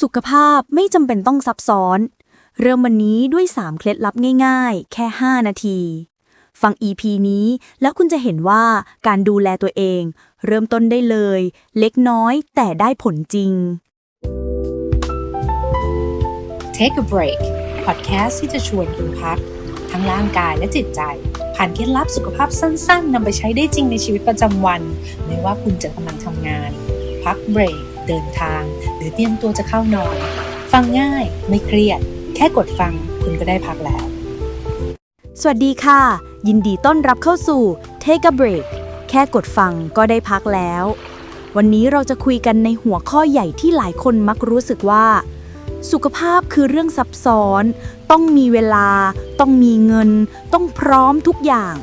สุขภาพไม่จำเป็นต้องซับซ้อน เริ่มวันนี้ด้วย 3 เคล็ดลับง่าย ๆ แค่ 5 นาที ฟัง EP นี้แล้วคุณจะเห็นว่าการดูแลตัวเอง เริ่มต้นได้เลย เล็กน้อยแต่ได้ผลจริง Take a break podcast ที่จะชวนคุณพัก ทั้งร่างกายและจิตใจ ผ่านเคล็ดลับสุขภาพสั้น ๆนำไปใช้ได้จริงในชีวิตประจำวัน ไม่ว่าคุณจะกำลังทำงาน พักเบรก เดินทาง หรือเตรียมตัวจะเข้านอน ฟังง่ายไม่เครียด แค่กดฟังคุณก็ได้พักแล้ว สวัสดีค่ะ ยินดีต้อนรับเข้าสู่ Take a break แค่กดฟังก็ได้พักแล้ว วันนี้เราจะคุยกันในหัวข้อใหญ่ที่หลายคนมักรู้สึกว่า สุขภาพคือเรื่องซับซ้อน ต้องมีเวลา ต้องมีเงิน ต้องพร้อมทุกอย่าง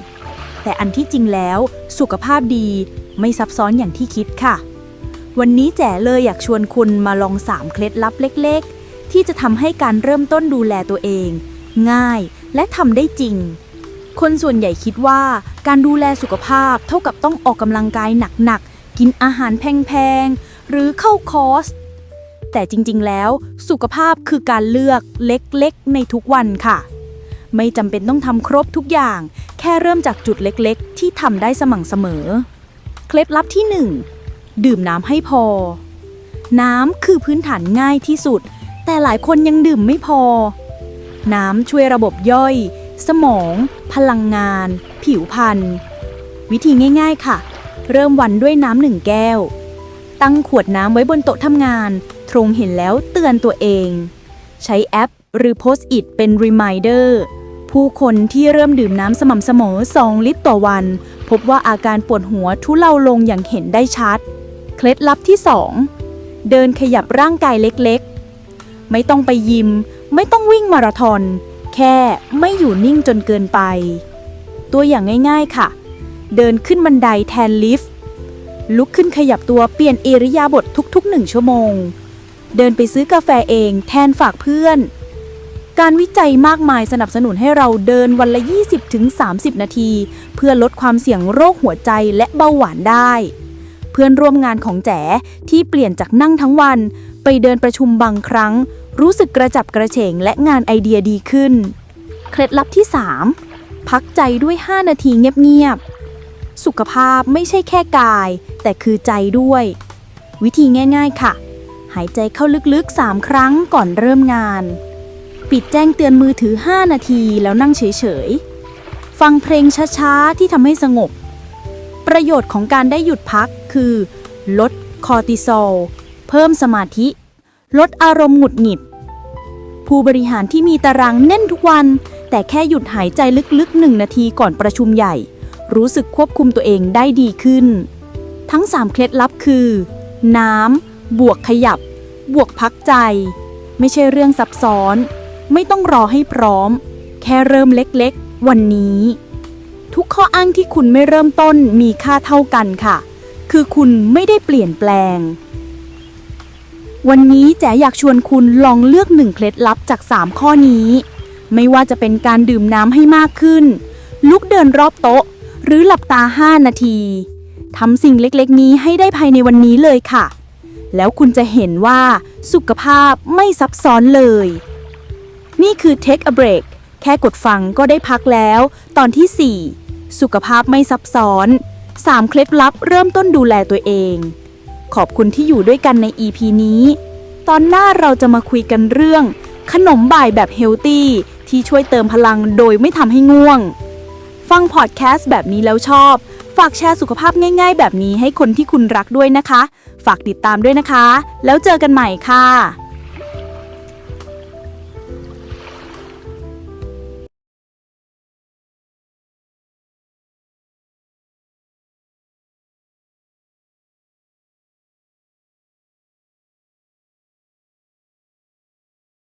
แต่อันที่จริงแล้ว สุขภาพดีไม่ซับซ้อนอย่างที่คิดค่ะ วันนี้แจ๋เลยอยากชวนคุณมาลองสามเคล็ดลับเล็ก ๆ ที่จะทำให้การเริ่มต้นดูแลตัวเอง ง่ายและทำได้จริง คนส่วนใหญ่คิดว่าการดูแลสุขภาพเท่ากับต้องออกกำลังกายหนักๆ กินอาหารแพงๆ หรือเข้าคอร์ส แต่จริงๆ แล้วสุขภาพคือการเลือกเล็กๆ ในทุกวันค่ะ ไม่จำเป็นต้องทำครบทุกอย่าง แค่เริ่มจากจุดเล็กๆ ที่ทำได้สม่ำเสมอ เคล็ดลับที่ 1 ดื่มน้ำให้พอ น้ำคือพื้นฐานง่ายที่สุด แต่หลายคนยังดื่มไม่พอ น้ำช่วยระบบย่อย สมอง พลังงาน ผิวพรรณวิธีง่าย ๆ ค่ะ เริ่มวันด้วยน้ำหนึ่งแก้ว ตั้งขวดน้ำไว้บนโต๊ะทำงาน ตรงเห็นแล้วเตือนตัวเอง ใช้แอปหรือโพสต์อิทเป็น Reminder ผู้คนที่เริ่มดื่มน้ำสม่ำเสมอ 2 ลิตรต่อวัน พบว่าอาการปวดหัวทุเลาลงอย่างเห็นได้ชัด เคล็ดลับที่ 2 เดินขยับร่างกายเล็กๆ ไม่ต้องไปยิม ไม่ต้องวิ่งมาราธอน แค่ไม่อยู่นิ่งจนเกินไป ตัวอย่างง่ายๆค่ะ เดินขึ้นบันไดแทนลิฟต์ ลุกขึ้นขยับตัวเปลี่ยนเอริยาบถทุกๆหนึ่งชั่วโมง เดินไปซื้อกาแฟเองแทนฝากเพื่อน การวิจัยมากมายสนับสนุนให้เราเดินวันละ 20-30 นาที เพื่อลดความเสี่ยงโรคหัวใจและเบาหวานได้ พื่อนร่วมงานของแจ๋ที่เปลี่ยนจากนั่งทั้งวัน ไปเดินประชุมบางครั้ง รู้สึกกระจับกระเฉงและงานไอเดียดีขึ้น เคล็ดลับที่ 3 พักใจด้วย 5 นาทีเงียบๆ สุขภาพไม่ใช่แค่กาย แต่คือใจด้วย วิธีง่ายๆค่ะ หายใจเข้าลึกๆ 3 ครั้งก่อนเริ่มงาน ปิดแจ้งเตือนมือถือ 5 นาทีแล้วนั่งเฉยๆ ฟังเพลงช้าๆ ที่ทำให้สงบประโยชน์ของการได้หยุดพัก คือ ลดคอร์ติซอล เพิ่มสมาธิ ลดอารมณ์หงุดหงิด ผู้บริหารที่มีตารางแน่นทุกวัน แต่แค่หยุดหายใจลึกๆ1นาทีก่อนประชุมใหญ่ รู้สึกควบคุมตัวเองได้ดีขึ้น ทั้ง 3 เคล็ดลับคือ น้ำ บวกขยับ บวกพักใจ ไม่ใช่เรื่องซับซ้อน ไม่ต้องรอให้พร้อม แค่เริ่มเล็กๆ วันนี้ ทุกข้ออ้างที่คุณไม่เริ่มต้นมีค่าเท่ากันค่ะ คือคุณไม่ได้เปลี่ยนแปลง วันนี้แจ๋อยากชวนคุณลองเลือกหนึ่งเคล็ดลับจาก 3 ข้อนี้ ไม่ว่าจะเป็นการดื่มน้ำให้มากขึ้น ลุกเดินรอบโต๊ะ หรือหลับตา 5 นาทีทำสิ่งเล็กๆ นี้ให้ได้ภายในวันนี้เลยค่ะ แล้วคุณจะเห็นว่าสุขภาพไม่ซับซ้อนเลย นี่คือ Take a break แค่กดฟังก็ได้พักแล้ว ตอนที่ 4 สุขภาพไม่ซับซ้อน 3 เคล็ดลับเริ่มต้นดูแลตัวเอง ขอบคุณที่อยู่ด้วยกันใน EP นี้ ตอนหน้าเราจะมาคุยกันเรื่อง ขนมบ่ายแบบเฮลตี้ที่ช่วยเติมพลังโดยไม่ทำให้ง่วง ฟังพอดแคสต์แบบนี้แล้วชอบ ฝากแชร์สุขภาพง่าย ๆ แบบนี้ให้คนที่คุณรักด้วยนะคะ ฝากติดตามด้วยนะคะ แล้วเจอกันใหม่ค่ะ